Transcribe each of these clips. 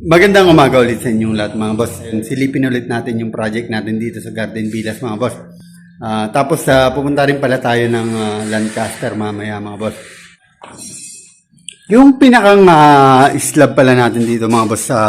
Magandang umaga ulit sa inyong lahat mga boss. And silipin ulit natin yung project natin dito sa Garden Villas mga boss. Ah, tapos ah, pupunta rin pala tayo ng ah, Lancaster mamaya mga boss. Yung pinakang ah, slab pala natin dito mga boss sa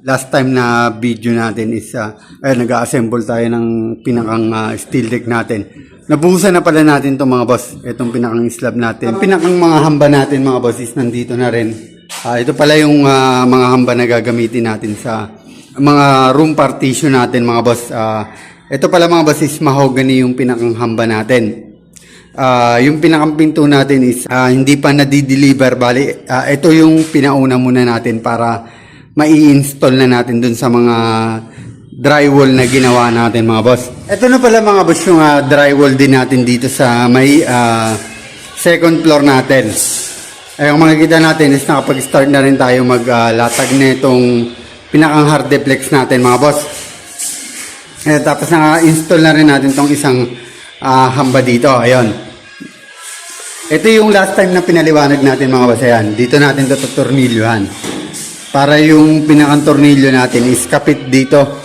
last time na video natin is uh, nag-assemble tayo ng pinakang ah, steel deck natin. Nabuhusan na pala natin to mga boss. Itong pinakang slab natin. Ang pinakang mga hamba natin mga boss is nandito na rin. Ah, ito pala yung ah, mga hamba na gagamitin natin sa mga room partition natin mga boss. Ah, ito pala mga boss is mahogany yung pinakang hamba natin. Ah, yung pinakang pinto natin is ah, hindi pa na-deliver bali ah, ito yung pinauna muna natin para mai-install na natin dun sa mga drywall na ginawa natin mga boss. Ito na pala mga boss yung ah, drywall din natin dito sa may ah, second floor natin. Ay, ang makikita natin is nakapag-start na rin tayo maglatag na itong pinakang hard deflex natin mga boss. Eh, tapos na-install na rin natin tong isang ah, hamba dito. Ayun. Ito yung last time na pinaliwanag natin mga boss. Ayan. Dito natin ito tornilyohan. Para yung pinakang tornilyo natin is kapit dito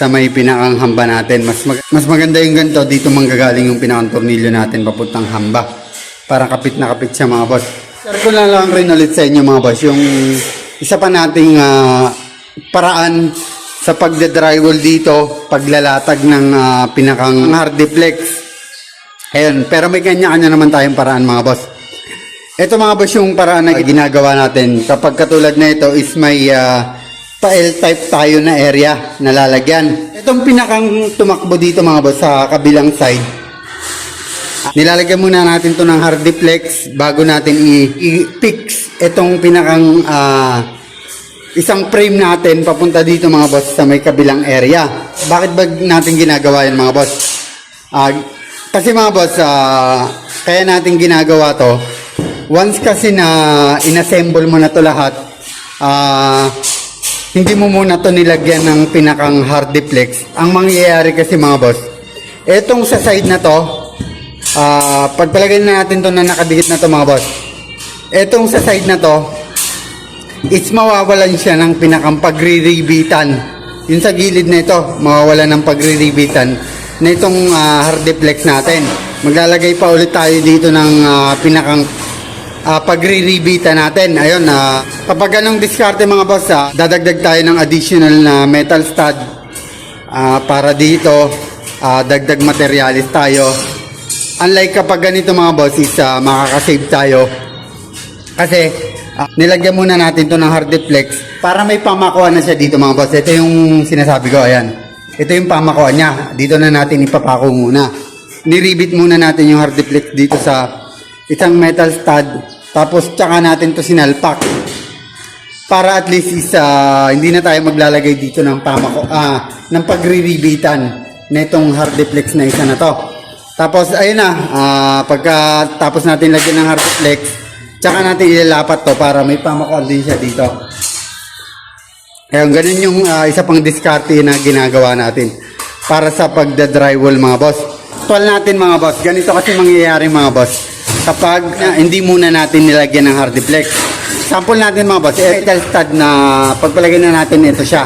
sa may pinakang hamba natin. Mas, mag- mas maganda yung ganito. Dito manggagaling yung pinakang tornilyo natin papuntang hamba. Para kapit na kapit siya mga boss. Share ko na lang rin ulit sa inyo mga boss. Yung isa pa nating ah, paraan sa pagda-drywall dito, paglalatag ng ah, pinakang hard deflex. Ayun, pero may kanya-kanya naman tayong paraan mga boss. Ito mga boss yung paraan na ginagawa natin. Kapag katulad na ito is may ah, pa-L-type tayo na area na lalagyan. Itong pinakang tumakbo dito mga boss sa kabilang side. Nilalagyan muna natin to ng hard deflex bago natin i-fix itong pinakang ah, isang frame natin papunta dito mga boss sa may kabilang area. Bakit ba natin ginagawa yan mga boss? Ah, kasi mga boss, ah, kaya natin ginagawa to, once kasi na inassemble mo na to lahat, ah, hindi mo muna to nilagyan ng pinakang hard deflex. Ang mangyayari kasi mga boss, etong sa side na to, ah, pagpalagay na natin to na nakadikit na to mga boss, etong sa side na to, is mawawalan siya ng pinakang pagre-rebitan. Yung sa gilid na ito, mawawalan ng pagre-rebitan na itong ah, hard deflex natin. Maglalagay pa ulit tayo dito ng ah, pinakang ah, pagre-rebitan natin. Ayun, ah, kapag anong diskarte mga boss, ah, dadagdag tayo ng additional na metal stud ah, para dito, ah, dagdag materialis tayo. Unlike kapag ganito mga boss, is ah, makakasave tayo kasi ah, nilagyan muna natin to ng hard deflex para may pamakuan na siya dito mga boss. Ito yung sinasabi ko, ayan. Ito yung pamakuan niya. Dito na natin ipapako muna. Niribit muna natin yung hard deflex dito sa isang metal stud. Tapos tsaka natin to sinalpak. Para at least is ah, hindi na tayo maglalagay dito ng pamako ah ng pagriribitan nitong hard deflex na isa na to. Tapos ayun na, ah, pagka tapos natin lagyan ng hard deflex, Tsaka natin ilalapat to para may pamakon din siya dito. Kaya ganun yung ah, isa pang diskarte na ginagawa natin para sa pagda-drywall mga boss. Tuwal natin mga boss, ganito kasi mangyayari mga boss kapag ah, hindi muna natin nilagyan ng hard deflex. Sample natin mga boss, metal stud na pagpalagay na natin ito siya.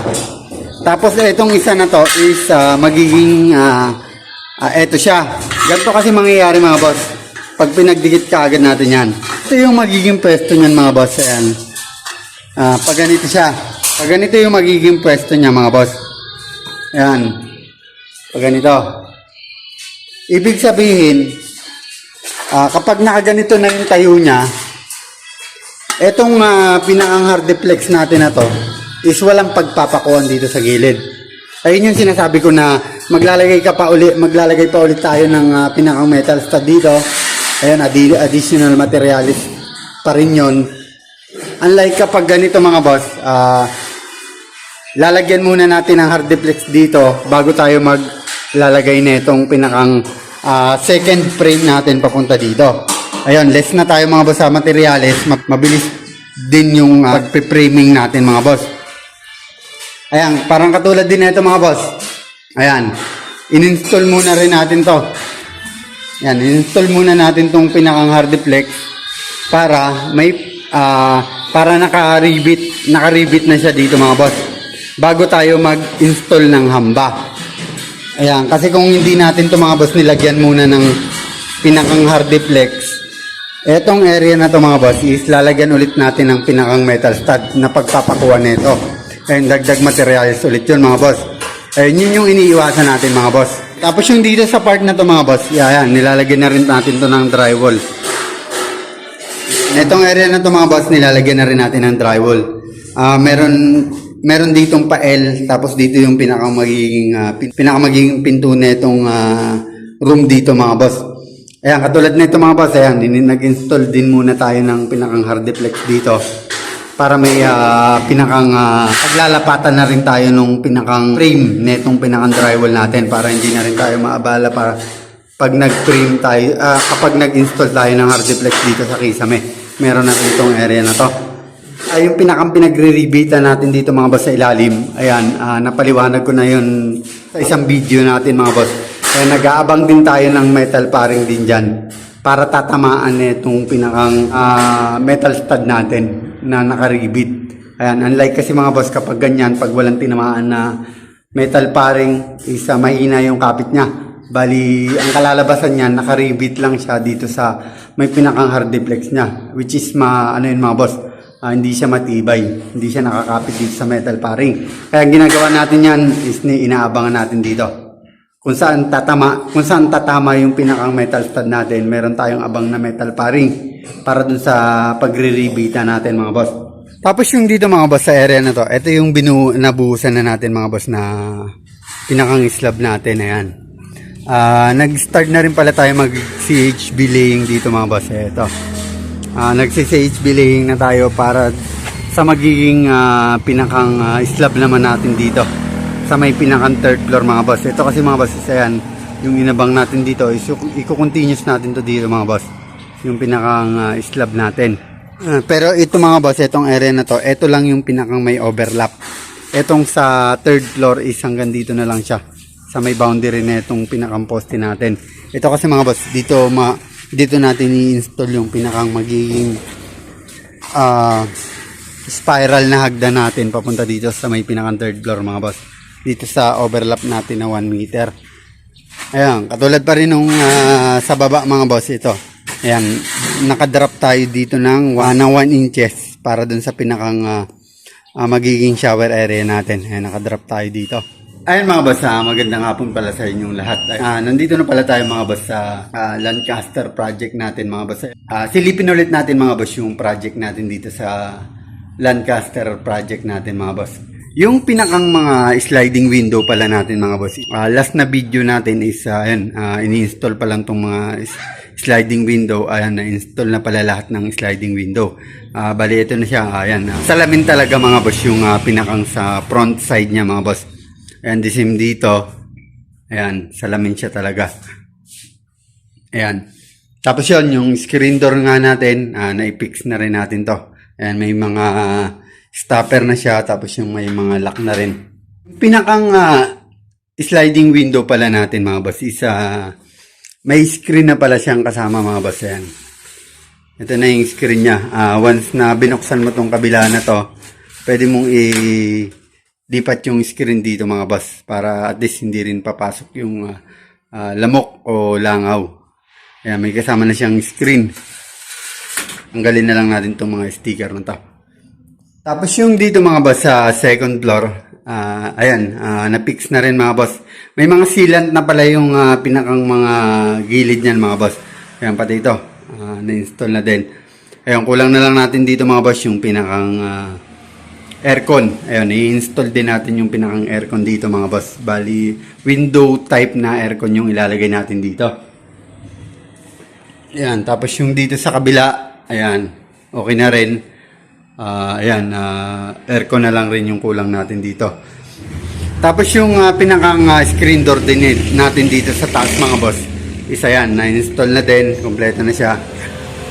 Tapos itong isa na to is ah, magiging ah, ah, ito siya. Ganito kasi mangyayari mga boss pag pinagdikit ka agad natin yan. Ito yung magiging pwesto niyan mga boss. Ayan. Ah, pag ganito siya. Pag ganito yung magiging pwesto niya mga boss. Ayan. Pag ganito. Ibig sabihin, ah, kapag nakaganito na yung tayo niya, etong uh, pinakang hard deflex natin na to, is walang pagpapakuan dito sa gilid. Ayun yung sinasabi ko na maglalagay ka pa uli, maglalagay pa ulit tayo ng ah, pinakang metal stud dito. Ayan, addi- additional materialis pa rin yun. Unlike kapag ganito mga boss, ah, lalagyan muna natin ng hard deflex dito bago tayo maglalagay na itong pinakang ah, second frame natin papunta dito. Ayun, less na tayo mga boss sa materialis, ma- mabilis din yung uh, pagpe-framing natin mga boss. Ayan, parang katulad din nito mga boss. Ayan, in-install muna rin natin to. Yan, install muna natin tong pinakang hard deflex para may ah, para naka-rebit, naka-rebit na siya dito mga boss. Bago tayo mag-install ng hamba. Ayan, kasi kung hindi natin to mga boss nilagyan muna ng pinakang hardiplex, etong area na to mga boss is lalagyan ulit natin ng pinakang metal stud na pagpapakuha nito. Ayun, dagdag materials ulit yun mga boss. Ayun, yun yung iniiwasan natin mga boss. Tapos yung dito sa part na to mga boss, ayan, nilalagyan na rin natin to ng drywall. Itong area na to mga boss, nilalagyan na rin natin ng drywall. Ah, meron meron ditong pa-L, tapos dito yung pinaka magiging ah, pin- pinaka magiging pinto nitong ah, room dito mga boss. Ayan, katulad nito mga boss, ayan, nag-install din muna tayo ng pinakang hardiplex dito para may ah, pinakang ah, paglalapatan na rin tayo nung pinakang frame netong pinakang drywall natin para hindi na rin tayo maabala para pag nag-frame tayo, ah, kapag nag-install tayo ng hardiplex dito sa Kisame, meron na rin itong area na to. Ay, yung pinakang pinagre-rebate natin dito mga boss sa ilalim, ayan, ah, napaliwanag ko na yun sa isang video natin mga boss. Kaya nag-aabang din tayo ng metal paring din dyan para tatamaan itong pinakang ah, metal stud natin na nakaribit. Ayan, unlike kasi mga boss kapag ganyan, pag walang tinamaan na metal paring, isa mahina yung kapit niya. Bali, ang kalalabasan niya, nakaribit lang siya dito sa may pinakang hardiplex niya. Which is, ma, ano yun mga boss, ah, hindi siya matibay. Hindi siya nakakapit dito sa metal paring. Kaya ginagawa natin yan is ni inaabangan natin dito. Kung saan tatama, kung saan tatama yung pinakang metal stud natin, meron tayong abang na metal paring para dun sa pagre-rebita natin mga boss. Tapos yung dito mga boss sa area na to, ito yung binu nabuhusan na natin mga boss na pinakang slab natin, ayan. Ah, nag-start na rin pala tayo mag CHB laying dito mga boss. Ito. Ah, nagsi-CHB laying na tayo para sa magiging ah, pinakang ah, slab naman natin dito. Sa may pinakang third floor mga boss. Ito kasi mga boss, isa yan. Yung inabang natin dito, is i-continuous natin to dito mga boss. Yung pinakang ah, slab natin. Ah, pero ito mga boss, itong area na to, ito lang yung pinakang may overlap. Itong sa third floor is hanggang dito na lang siya sa may boundary na itong pinakang poste natin. Ito kasi mga boss, dito ma dito natin i-install yung pinakang magiging ah spiral na hagdan natin papunta dito sa may pinakang third floor mga boss. Dito sa overlap natin na 1 meter. Ayan, katulad pa rin nung ah, sa baba mga boss ito. Ayan, nakadrop tayo dito ng 1 na 1 inches para dun sa pinakang ah, ah, magiging shower area natin. Ayan, nakadrop tayo dito. Ayun mga boss, ah, magandang hapon pala sa inyong lahat. Ah, nandito na pala tayo mga boss sa ah, Lancaster project natin mga boss. Ah, silipin ulit natin mga boss yung project natin dito sa Lancaster project natin mga boss. Yung pinakang mga sliding window pala natin mga boss. Ah, last na video natin is uh, ayan, ah, ini-install pa lang tong mga sliding window. Ayan, na-install na pala lahat ng sliding window. Ah, bali ito na siya. Ayan, ah, salamin talaga mga boss yung ah, pinakang sa front side niya mga boss. Ayan, the same dito. Ayan, salamin siya talaga. Ayan. Tapos yun, yung screen door nga natin, ah, na-fix na rin natin to. Ayan, may mga ah, stopper na siya, tapos yung may mga lock na rin. Pinakang ah, sliding window pala natin mga boss, is ah, may screen na pala siyang kasama mga boss. Ayan. Ito na yung screen niya. Ah, once na binuksan mo tong kabila na to, pwede mong i lipat yung screen dito mga boss para at least hindi rin papasok yung ah, ah, lamok o langaw. Ayan, may kasama na siyang screen. Tanggalin na lang natin itong mga sticker na to. Tapos yung dito mga boss sa second floor, ah, ayan, ah, na-fix na rin mga boss. May mga sealant na pala yung ah, pinakang mga gilid niyan mga boss. Ayan, pati ito, ah, na-install na din. Ayan, kulang na lang natin dito mga boss yung pinakang ah, aircon. Ayun, i-install din natin yung pinakang aircon dito mga boss. Bali, window type na aircon yung ilalagay natin dito. Ayan, tapos yung dito sa kabila, ayan, okay na rin. Ah, ayan, ah, aircon na lang rin yung kulang natin dito. Tapos yung ah, pinakang ah, screen door din eh, natin dito sa taas mga boss. Isa yan, na-install na din, kompleto na siya.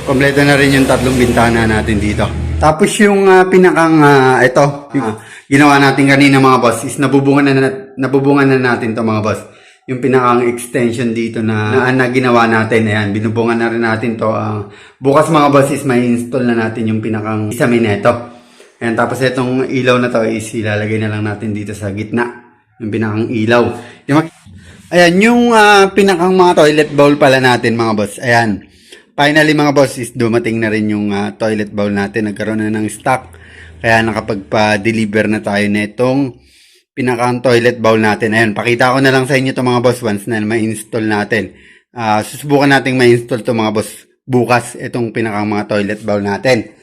Kompleto na rin yung tatlong bintana natin dito. Tapos yung ah, pinakang ah, ito, yung, ah, ginawa natin kanina mga boss is nabubungan na, na nabubungan na natin to mga boss. yung pinakang extension dito na, na, na ginawa natin. Ayan, binubungan na rin natin to. Ah, bukas mga boss is may install na natin yung pinakang isamin neto. Ayan, tapos itong ilaw na to is ilalagay na lang natin dito sa gitna. Yung pinakang ilaw. Yung, ayan, yung ah, pinakang mga toilet bowl pala natin mga boss. Ayan. Finally mga boss is dumating na rin yung ah, toilet bowl natin. Nagkaroon na ng stock. Kaya nakapagpa-deliver na tayo nitong pinakang toilet bowl natin. Ayan, pakita ko na lang sa inyo to mga boss once na ma-install natin. Ah, susubukan natin ma-install to mga boss bukas itong pinakang mga toilet bowl natin.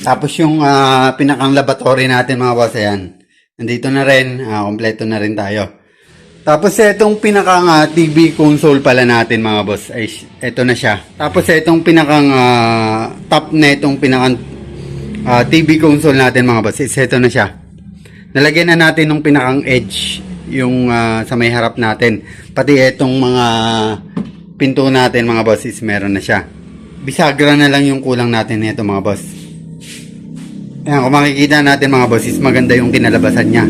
Tapos yung ah, pinakang laboratory natin mga boss, ayan. Nandito na rin, ah, kompleto na rin tayo. Tapos itong pinakang ah, TV console pala natin mga boss, ay ito na siya. Tapos itong pinakang ah, top na itong pinakang ah, TV console natin mga boss, is ito na siya. Nalagyan na natin ng pinakang edge yung ah, sa may harap natin. Pati itong mga pinto natin mga boss is meron na siya. Bisagra na lang yung kulang natin nito mga boss. Ayan, kung makikita natin mga boss is maganda yung kinalabasan niya.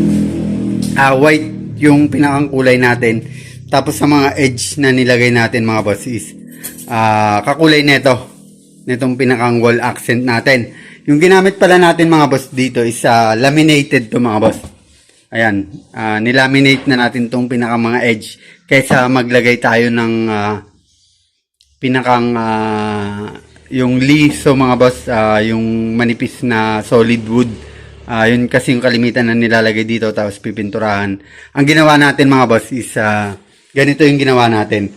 Ah, white yung pinakang kulay natin. Tapos sa mga edge na nilagay natin mga boss is ah, kakulay nito. Nitong pinakang wall accent natin. Yung ginamit pala natin mga boss dito is ah, laminated to mga boss. Ayan, ah, nilaminate na natin tong pinakang mga edge kaysa maglagay tayo ng ah, pinakang ah, yung liso mga boss, ah, yung manipis na solid wood. Ah, yun kasi yung kalimitan na nilalagay dito tapos pipinturahan. Ang ginawa natin mga boss is ah, ganito yung ginawa natin.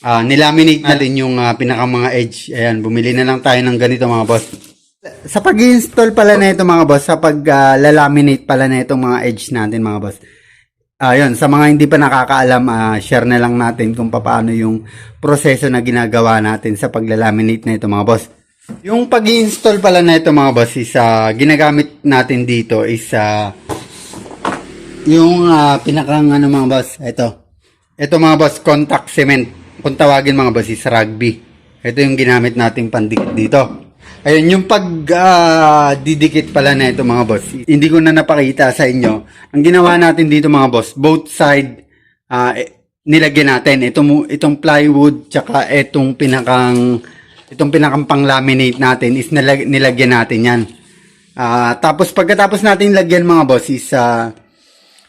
Ah, nilaminate natin yung ah, pinakang mga edge. Ayan, bumili na lang tayo ng ganito mga boss. Sa pag-install pala na ito mga boss, sa pag-laminate pala na itong mga edge natin mga boss. Ayun, sa mga hindi pa nakakaalam, ah, share na lang natin kung paano yung proseso na ginagawa natin sa paglalaminate na ito mga boss. Yung pag install pala na ito mga boss is ah, ginagamit natin dito is ah, yung ah, pinakang ano mga boss, ito. Ito mga boss, contact cement. Kung tawagin mga boss is rugby. Ito yung ginamit nating pandikit dito. Ayun, yung pag ah, didikit pala na ito mga boss, hindi ko na napakita sa inyo. Ang ginawa natin dito mga boss, both side, eh, nilagyan natin. Ito, mo- itong plywood, tsaka itong pinakang, itong pinakang pang-laminate natin is nilag- nilagyan natin yan. Ah, tapos pagkatapos natin lagyan mga boss is ah,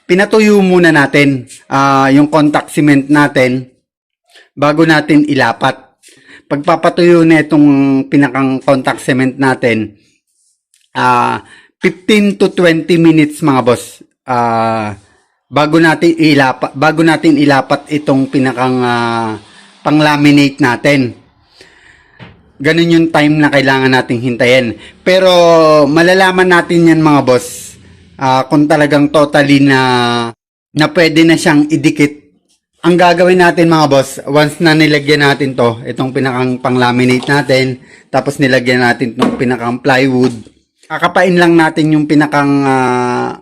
pinatuyo muna natin ah, yung contact cement natin bago natin ilapat. Pagpapatuyo na itong pinakang contact cement natin, ah 15 to 20 minutes mga boss. Ah bago natin ilapat bago natin ilapat itong pinakang ah, pang-laminate natin. Ganun yung time na kailangan nating hintayin. Pero malalaman natin yan mga boss ah, kung talagang totally na na pwede na siyang idikit ang gagawin natin mga boss, once na nilagyan natin to, itong pinakang pang-laminate natin, tapos nilagyan natin itong pinakang plywood, kakapain lang natin yung pinakang, ah,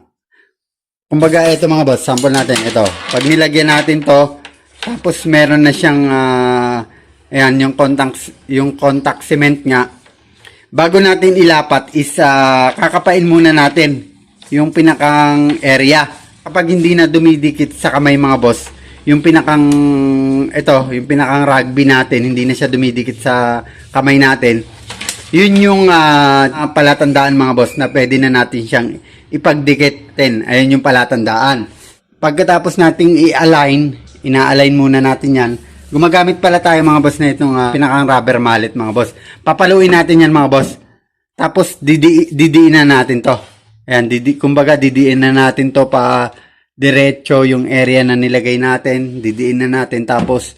kumbaga ito mga boss, sample natin, ito. Pag nilagyan natin to, tapos meron na siyang, ah, ayan, yung contact, yung contact cement nga, bago natin ilapat is, ah, kakapain muna natin yung pinakang area. Kapag hindi na dumidikit sa kamay mga boss, yung pinakang ito, yung pinakang rugby natin, hindi na siya dumidikit sa kamay natin. Yun yung ah, palatandaan mga boss na pwede na natin siyang ipagdikitin. Ayun yung palatandaan. Pagkatapos nating i-align, ina-align muna natin yan. Gumagamit pala tayo mga boss na itong ah, pinakang rubber mallet mga boss. Papaluin natin yan mga boss. Tapos didi didiin na natin to. Ayan, didi, kumbaga didiin na natin to pa diretso yung area na nilagay natin, didiin na natin tapos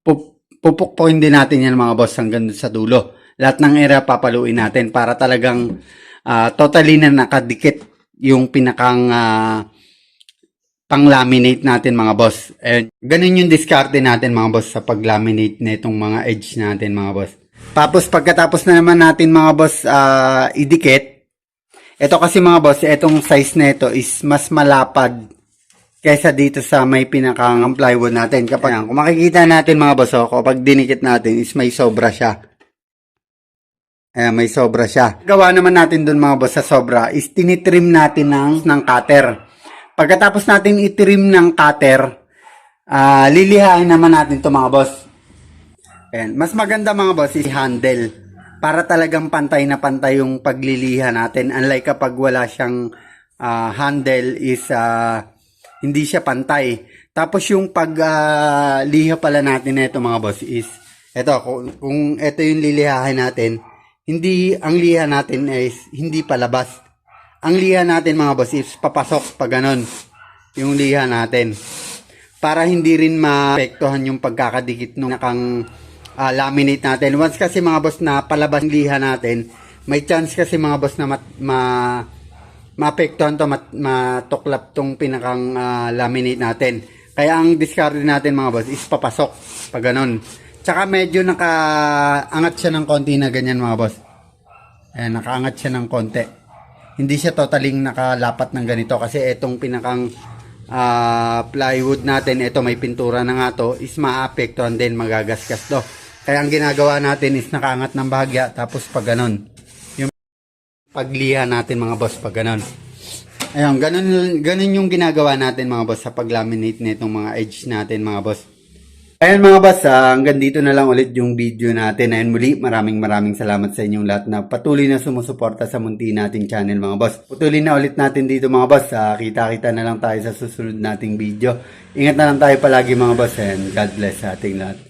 pup- pupukpukin din natin yan mga boss hanggang sa dulo. Lahat ng area papaluin natin para talagang ah, totally na nakadikit yung pinakang ah, pang-laminate natin mga boss. And ganun yung diskarte natin mga boss sa pag-laminate na itong mga edge natin mga boss. Tapos pagkatapos na naman natin mga boss ah, idikit, ito kasi mga boss, itong size na ito is mas malapad kaysa dito sa may pinakang plywood natin. Kapag kung makikita natin mga boss, oh, kapag dinikit natin is may sobra siya. Ayan, may sobra siya. Gawa naman natin dun mga boss sa sobra is tinitrim natin ng, ng cutter. Pagkatapos natin itrim ng cutter, ah lilihain naman natin to mga boss. Ayan. Mas maganda mga boss is handle para talagang pantay na pantay yung pagliliha natin. Unlike kapag wala siyang ah, handle is ah, hindi siya pantay. Tapos yung pagliha pala natin na ito mga boss is ito kung, kung ito yung lilihahin natin, hindi ang liha natin is hindi palabas. Ang liha natin mga boss is papasok pag ganon yung liha natin para hindi rin maapektuhan yung pagkakadikit nung nakang ah, laminate natin. Once kasi mga boss na palabas liha natin, may chance kasi mga boss na mat, ma maapektuhan to, mat, matuklap tong pinakang ah, laminate natin. Kaya ang discard natin mga boss is papasok pag ganun. Tsaka medyo nakaangat siya ng konti na ganyan mga boss. Ayan, nakaangat siya ng konti. Hindi siya totaling nakalapat ng ganito kasi itong pinakang ah, plywood natin, ito may pintura na nga to, is maapektuhan din, magagasgas to. Kaya ang ginagawa natin is nakaangat ng bahagya, tapos pag ganun. Yung pagliha natin mga boss, pag ganun. Ayun, ganun, ganun yung ginagawa natin mga boss sa pag-laminate nitong mga edge natin mga boss. Ayun mga boss, ah, hanggang dito na lang ulit yung video natin. Ayun muli, maraming maraming salamat sa inyong lahat na patuloy na sumusuporta sa munti nating channel mga boss. Patuloy na ulit natin dito mga boss. Ah, kita-kita na lang tayo sa susunod nating video. Ingat na lang tayo palagi mga boss and God bless sa ating lahat.